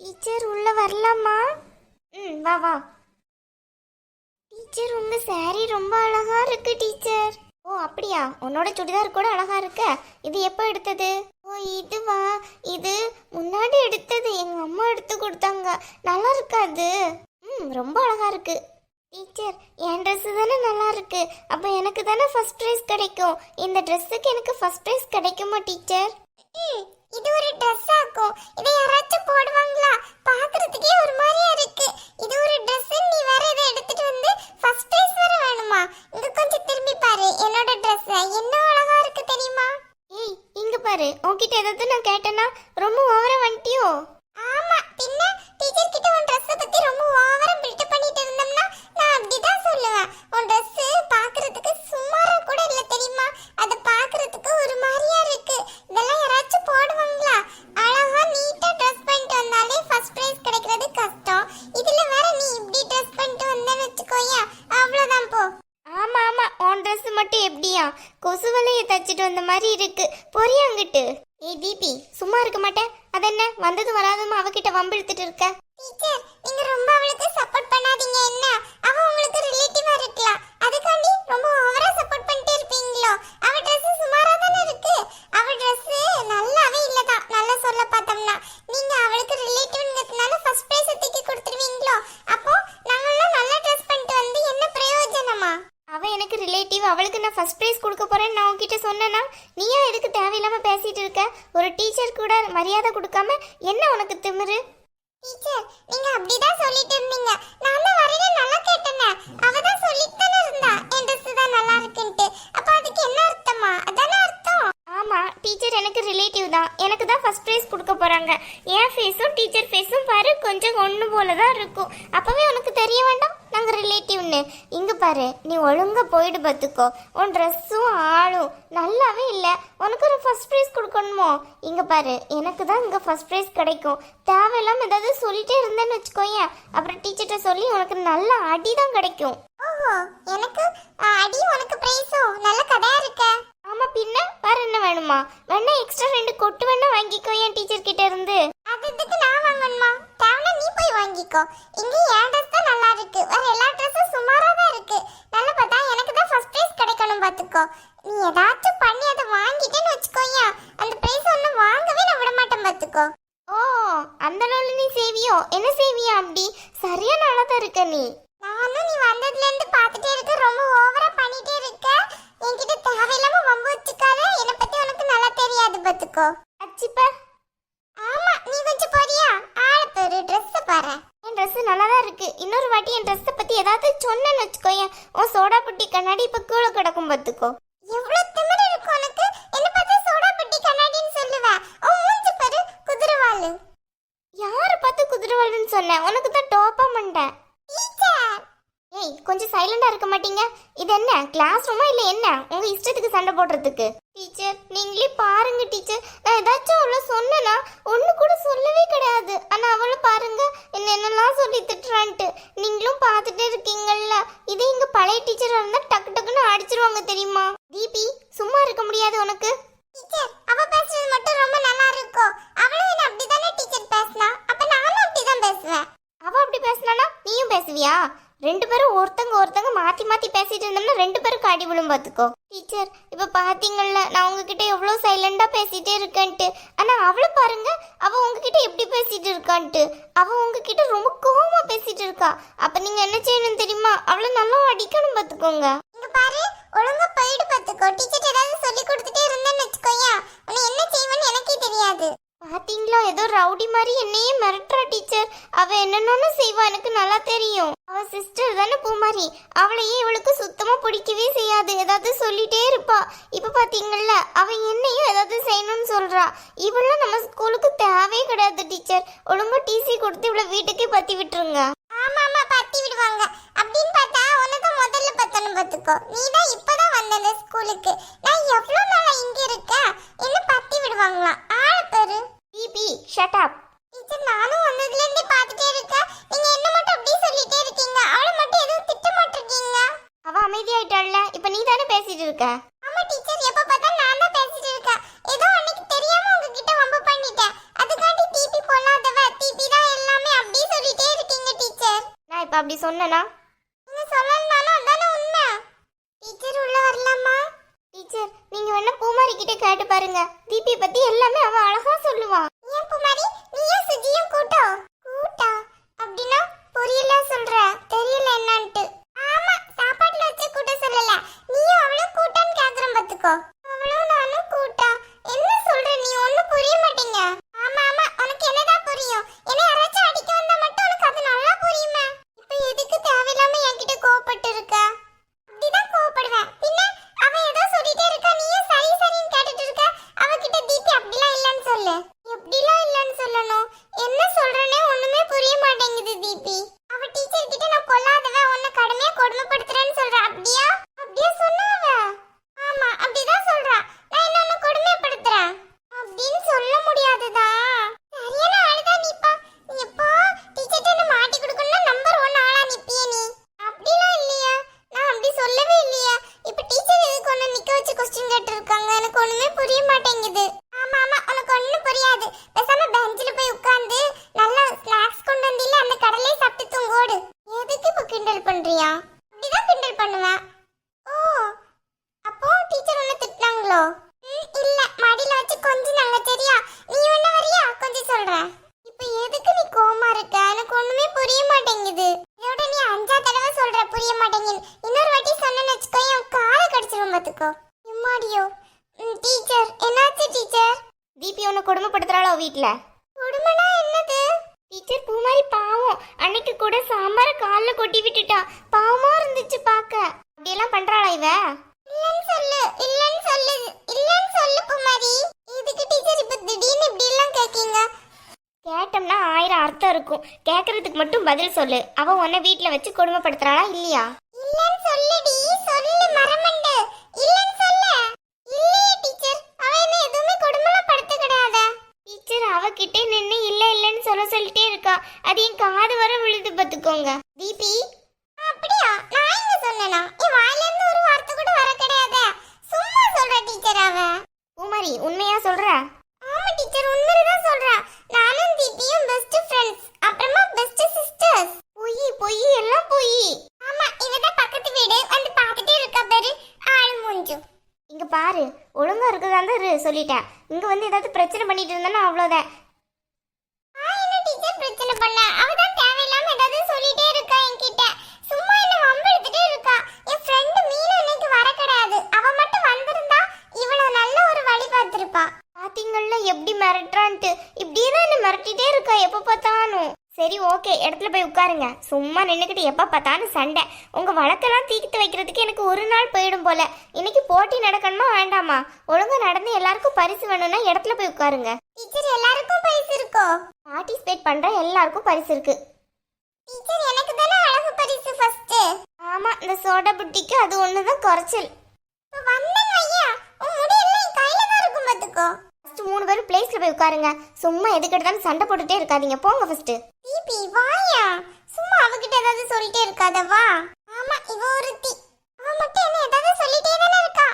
Teacher உள்ள வரலாமா? ம் வா வா. டீச்சர் உங்க சாரி ரொம்ப அழகா இருக்கு டீச்சர். ஓ அப்படியா? உன்னோட சுடிதார் கூட அழகா இருக்க. இது எப்போ எடுத்தது? ஓ இதுவா? இது முன்னாடி எடுத்தது. எங்க அம்மா எடுத்து கொடுத்தாங்க. நல்லா இருக்காது ம் ரொம்ப அழகா இருக்கு. டீச்சர் என் ட்ரெஸ் தானே நல்லா இருக்கு. அப்ப எனக்கு தானே ஃபர்ஸ்ட் ப்ரைஸ் கிடைக்கும். இந்த ட்ரெஸ்ஸுக்கு எனக்கு ஃபர்ஸ்ட் ப்ரைஸ் கிடைக்குமா டீச்சர்? இது ஒரு Dress ஆக்கும். இதை யாராச்சும் போடுவாங்களா? பாக்குறதுக்கே ஒரு மாதிரியா இருக்கு. இது ஒரு Dress நீ வேற இதை எடுத்துட்டு வந்து ஃபர்ஸ்ட் பிரைஸ் வர வேணுமா? இங்க கொஞ்சம் திரும்பி பாரு. என்னோட Dress என்ன அழகா இருக்கு தெரியுமா? ஏய் இங்க பாரு. உன்கிட்ட ஏதாவது நான் கேட்டேன்னா ரொம்ப ஓவரா வந்துட்டியோ? மட்டும் எப்படியா கொசு வலையை தச்சிட்டு வந்த மாதிரி இருக்கு. பொறியாங்கிட்டு ஏய் தீபி சும்மா இருக்க மாட்டேன். அதென்ன? வந்தது வராதுமா அவகிட்ட வம்பிழுத்துட்டு இருக்க. டீச்சர் நீங்க ரொம்ப அவளுக்கு சப்போர்ட் பண்ணாதீங்க. என்ன? அவ உங்களுக்கு ரிலேட்டிவா இருக்கலாம். அதுக்காண்டி ரொம்ப ஓவரா சப்போர்ட் பண்ணிட்டே இருப்பீங்களோ? அவ Dress சுமாரா தானே இருக்கு அவ Dress நல்லாவே இல்லதான் நல்லா சொல்ல பார்த்தோம்னா நீங்க அவளுக்கு ரிலேட்டிவ்ங்கிறதுனால ஃபர்ஸ்ட் பிரைஸ் தூக்கி கொடுத்துருவீங்களோ அப்போ நாங்கெல்லாம் நல்லா ட்ரெஸ் பண்ணிட்டு வந்து என்ன பிரயோஜனமா அவ எனக்கு ரிலேட்டிவ் அவளுக்கு நான் ஃபர்ஸ்ட் பிரைஸ் கொடுக்க போறேன்னு நான் உன்கிட்ட சொன்னேனா நீயா எதுக்கு தேவையில்லாம பேசிட்டு இருக்க ஒரு டீச்சர் கூட மரியாதை கொடுக்காம என்ன உனக்கு திமிரு? டீச்சர் நீங்க அப்படிதான் சொல்லிட்டு இருந்தீங்க. நான் தான் வரையில நல்லா கேட்டேனே. அவ தான் சொல்லிட்டு தானே இருந்தா. என் ட்ரெஸ் தான் நல்லா இருக்குன்ட்டு. அப்ப அதுக்கு என்ன அர்த்தமா? அதான் டீச்சர் எனக்கு ரிலேட்டிவ் தான். எனக்கு தான் ஃபர்ஸ்ட் ப்ரைஸ் கொடுக்க போகிறாங்க என் ஃபேஸும் டீச்சர் ஃபேஸும் பாரு கொஞ்சம் ஒன்று போல தான் இருக்கும். அப்போவே உனக்கு தெரிய வேண்டாம். நாங்கள் ரிலேட்டிவ்னு இங்கே பாரு நீ ஒழுங்கா போயிடு பார்த்துக்கோ. உன் ட்ரெஸ்ஸும் ஆளும் நல்லாவே இல்லை. உனக்கு ஒரு ஃபர்ஸ்ட் ப்ரைஸ் கொடுக்கணுமோ? இங்கே பாரு எனக்கு தான் இங்கே ஃபர்ஸ்ட் ப்ரைஸ் கிடைக்கும். தேவையில்லாம ஏதாவது சொல்லிட்டே இருந்தேன்னு வச்சுக்கோயேன். அப்புறம் டீச்சர்கிட்ட சொல்லி உனக்கு நல்ல அடி தான் கிடைக்கும். ஓஹோ எனக்கு அடி உனக்கு ப்ரைஸோ நல்ல கதையா இருக்க. ஆமா பின்ன வேற என்ன வேணுமா? வேணா எக்ஸ்ட்ரா ரெண்டு கொட்டு வேணா வாங்கிக்கோ என் டீச்சர் கிட்ட இருந்து. அது இதுக்கு நான் வாங்கணுமா? தேவை நீ போய் வாங்கிக்கோ. இங்க என் ட்ரெஸ் தான் நல்லா இருக்கு. வேற எல்லா ட்ரெஸ்ஸும் சுமாரா தான் இருக்கு. நல்லா பார்த்தா எனக்கு தான் ஃபர்ஸ்ட் பிரைஸ் கிடைக்கணும் பாத்துக்கோ நீ ஏதாச்சும் பண்ணி அதை வாங்கிட்டேன்னு வச்சுக்கோயா. அந்த பிரைஸ் ஒன்றும் வாங்கவே நான் விட மாட்டேன் பாத்துக்கோ ஓ அந்த அளவுல நீ சேவியோ? என்ன சேவியா அப்படி சரியான அழகா இருக்க நீ. நானும் நீ வந்ததுல இருந்து பாத்துட்டே இருக்க இருக்கோ அச்சிப்பா ஆமா நீ கொஞ்சம் போறியா? ஆள பேரு ட்ரெஸ் பாரு என் ட்ரெஸ் நல்லா தான் இருக்கு. இன்னொரு வாட்டி என் ட்ரெஸ் பத்தி ஏதாவது சொன்னேன்னு வச்சுக்கோயேன் உன் சோடா புட்டி கண்ணாடி இப்ப கீழே கிடக்கும் பாத்துக்கோ. எவ்வளவு திமிரு இருக்கும் உனக்கு? என்ன பார்த்தா சோடா புட்டி கண்ணாடின்னு சொல்லுவ. உன் மூஞ்சி பாரு குதிரவாளு யாரு பார்த்து குதிரவாளுன்னு சொன்னேன் உனக்கு தான் டோப்பா மண்டேன் ஏய் கொஞ்சம் சைலண்டா இருக்க மாட்டீங்க. இது என்ன கிளாஸ் ரூமா இல்ல என்ன? உங்க இஷ்டத்துக்கு சண்டை போடுறதுக்கு. டீச்சர். நீங்களே பாருங்க டீச்சர். நான் ஏதாச்சும் அவளை சொன்னேனா ஒண்ணு கூட சொல்லவே கிடையாது. ஆனா அவளை பாருங்க. என்ன என்னெல்லாம் சொல்லி திட்டுறான்ட்டு. நீங்களும் பார்த்துட்டே இருக்கீங்கல்ல. இதே எங்க பழைய டீச்சரா இருந்தா டக்கு டக்குன்னு அடிச்சிருவாங்க தெரியுமா? தீபி சும்மா இருக்க முடியாது உனக்கு. டீச்சர் அவ பேசுறது மட்டும் ரொம்ப நல்லா இருக்கும். அவளும் என்ன அப்படிதானே டீச்சர் பேசினா? அப்ப நானும் அப்படிதான் பேசுவேன். அவ அப்படி பேசினானா நீயும் பேசுவியா? ரெண்டு பேரும் ஒருத்தங்க ஒருத்தங்க மாத்தி மாத்தி பேசிட்டு இருந்தோம்னா ரெண்டு பேரும் காடி விழும் பாத்துக்கோ. டீச்சர் இப்போ பாத்தீங்கல்ல நான் உங்ககிட்ட எவ்வளோ சைலண்டாக பேசிகிட்டே இருக்கேன்ட்டு. ஆனால் அவளை பாருங்க அவள் உங்ககிட்ட எப்படி பேசிகிட்டு இருக்கான்ட்டு. அவள் உங்ககிட்ட ரொம்ப கோபமாக பேசிகிட்டு இருக்கா. அப்போ நீங்கள் என்ன செய்யணும் தெரியுமா? அவளை நல்லா அடிக்கணும் பார்த்துக்கோங்க இங்கே பாரு ஒழுங்கா போயிடு பார்த்துக்கோ டீச்சர் ஏதாவது சொல்லி கொடுத்துட்டே இருந்தேன்னு வச்சுக்கோயா. உன்னை என்ன செய்வேன்னு எனக்கே தெரியாது. பார்த்தீங்களா ஏதோ ரவுடி மாதிரி என்னையே மிரட்டுறா டீச்சர் அவள் என்னென்னு செய்வா எனக்கு நல்லா தெரியும். அவ சிஸ்டர் தானே பூமாரி. அவளையே இவளுக்கு சுத்தமா பிடிக்கவே செய்யாது. ஏதாவது சொல்லிட்டே இருப்பா. இப்ப பாத்தீங்கல்ல அவ என்னையும் ஏதாவது செய்யணும்னு சொல்றா. இவளும் நம்ம ஸ்கூலுக்கு தேவையே கிடையாது டீச்சர் ஒழுங்கா டிசி கொடுத்து இவள வீட்டுக்கே பத்தி விட்டுருங்க. ஆமா ஆமா பத்தி விடுவாங்க. அப்படின்னு பார்த்தா உனதான் முதல்ல பத்தணும் பாத்துக்கோ நீ தான் இப்பதான் வந்த இந்த ஸ்கூலுக்கு நான் எவ்வளவு நாளா இங்க இருக்கேன்? என்ன பத்தி விடுவாங்களா ஆள பேரு. பிபி ஷட் அப் டீச்சர் நானும் வந்ததுல இருந்தே பார்த்துட்டே இருக்கேன். நீங்க என்ன மட்டும் அமைதியாயிட்டாள்ல? இப்ப நீ தானே பேசிட்டு இருக்க? ஆமா டீச்சர் எப்ப பார்த்தா நான் தான் பேசிட்டு இருக்கேன். ஏதோ அன்னைக்கு தெரியாம உங்ககிட்ட வம்பு பண்ணிட்டேன். அதுக்காண்டி டிபி போலாதவ டிபி தான் எல்லாமே அப்படியே சொல்லிட்டே இருக்கீங்க டீச்சர் நான் இப்ப அப்படி சொன்னனா? நீங்க சொல்லலனாலும் அதானே உண்மை? டீச்சர் உள்ள வரலாமா? டீச்சர் நீங்க வேணா பூமாரி கிட்ட கேட்டு பாருங்க. தீபி பத்தி எல்லாமே அவ அழகா சொல்லுவா. பண்றியா அப்படிதான் கிண்டல் பண்ணுவேன். ஓ அப்போ டீச்சர் உன்னை திட்டினாங்களோ? ம், இல்ல மடியில வச்சு கொஞ்சினாங்க சரியா? நீ என்ன வரியா? கொஞ்சம் சொல்றேன். இப்ப எதுக்கு நீ கோமா இருக்க? எனக்கு ஒண்ணுமே புரிய மாட்டேங்குது. இதோட நீ அஞ்சா தடவை சொல்ற புரிய மாட்டேங்குது. இன்னொரு வாட்டி சொன்னேன்னு வச்சுக்கோ என் காலை கடிச்சிரும் பாத்துக்கோ. எம்மாடியோ? டீச்சர் என்னாச்சு டீச்சர் தீபி உன்னை கொடுமைப்படுத்துறாளோ வீட்ல? கொடுமைனா என்னது? டீச்சர் பூமாரி பாவம். அன்னைக்கு கூட சாம்பார கால்ல கொட்டி விட்டுட்டா. பாவமா இருந்துச்சு பாக்க. அப்படியெல்லாம் பண்றாளா இவ? இல்லன்னு சொல்லு இல்லன்னு சொல்லு இல்லன்னு சொல்லு பூமாரி. இதுக்கு டீச்சர் இப்ப திடீர்னு இப்படி எல்லாம் கேக்கீங்க? கேட்டோம்னா ஆயிரம் அர்த்தம் இருக்கும். கேக்குறதுக்கு மட்டும் பதில் சொல்லு. அவ உன்னை வீட்ல வச்சு கொடுமைப்படுத்துறாளா இல்லையா? இல்லன்னு சொல்லுடி சொல்லு மரமண்ட பூமாரி உண்மையா சொல்ற? ஆமா டீச்சர் உண்மைதான் சொல்றா. நானும் தீபியும் பெஸ்ட் ஃப்ரெண்ட்ஸ் அப்புறமா பெஸ்ட் சிஸ்டர்ஸ் பொய் பொய் எல்லாம் பொய். ஆமா இவதான் பக்கத்து வீடு. வந்து பார்த்துட்டே இருக்கா பாரு. ஆள் மூஞ்சு. இங்க பாரு ஒழுங்கா இருக்கதா தான் சொல்லிட்டேன். இங்க வந்து ஏதாவது பிரச்சனை பண்ணிட்டு இருந்தானா அவ்வளவுதான் என்ன டீச்சர் பிரச்சனை பண்ண அவ தான் தேவையில்லாம ஏதாவது சொல்லிட்டே இருக்கா என்கிட்ட சும்மா என்ன வம்பெடுத்துட்டே இருக்கா என் ஃப்ரெண்ட் மீனா இன்னைக்கு வர கிடையாது அவ மட்டும் வந்திருந்தா இவ்வளவு நல்ல ஒரு வழி பார்த்திருப்பா பாத்தீங்கள்ல எப்படி மிரட்டுறான்ட்டு இப்படியே தான் மிரட்டிட்டே இருக்கா எப்ப பார்த்தாலும்? சரி ஓகே இடத்துல போய் உட்காருங்க. சும்மா நின்னுக்கிட்டு எப்ப பார்த்தாலும் சண்டை. உங்க வழக்கெல்லாம் தீக்கிட்டு வைக்கிறதுக்கு எனக்கு ஒரு நாள் போயிடும் போல. இன்னைக்கு போட்டி நடக்கணுமா வேண்டாமா? ஒழுங்கா நடந்து எல்லாருக்கும் பரிசு வேணும்னா இடத்துல போய் உட்காருங்க. டீச்சர் எல்லாருக்கும் பரிசு இருக்கோ? பார்ட்டிசிபேட் பண்ற எல்லாருக்கும் பரிசு இருக்கு. டீச்சர் எனக்கு தானே அழகு பரிசு ஃபர்ஸ்ட் ஆமா இந்த சோடா புட்டிக்கு அது ஒண்ணுதான் குறைச்சல். வந்தன் வையா உன் முடியெல்லாம் கையில தான் இருக்கும் பாத்துக்கோ. ஃபர்ஸ்ட் மூணு பேரும் பிளேஸ்ல போய் உட்காருங்க. சும்மா எதுக்கு எடுத்தாலும் சண்டை போட்டுட்டே இருக்காதீங்க. போங்க ஃபர்ஸ்ட் தீபி வாயா? சும்மா அவகிட்ட ஏதாவது சொல்லிட்டே இருக்காத வா ஆமா இவ ஒருத்தி. அவ மட்டும் என்ன ஏதாவது சொல்லிட்டே தானே இருக்கா?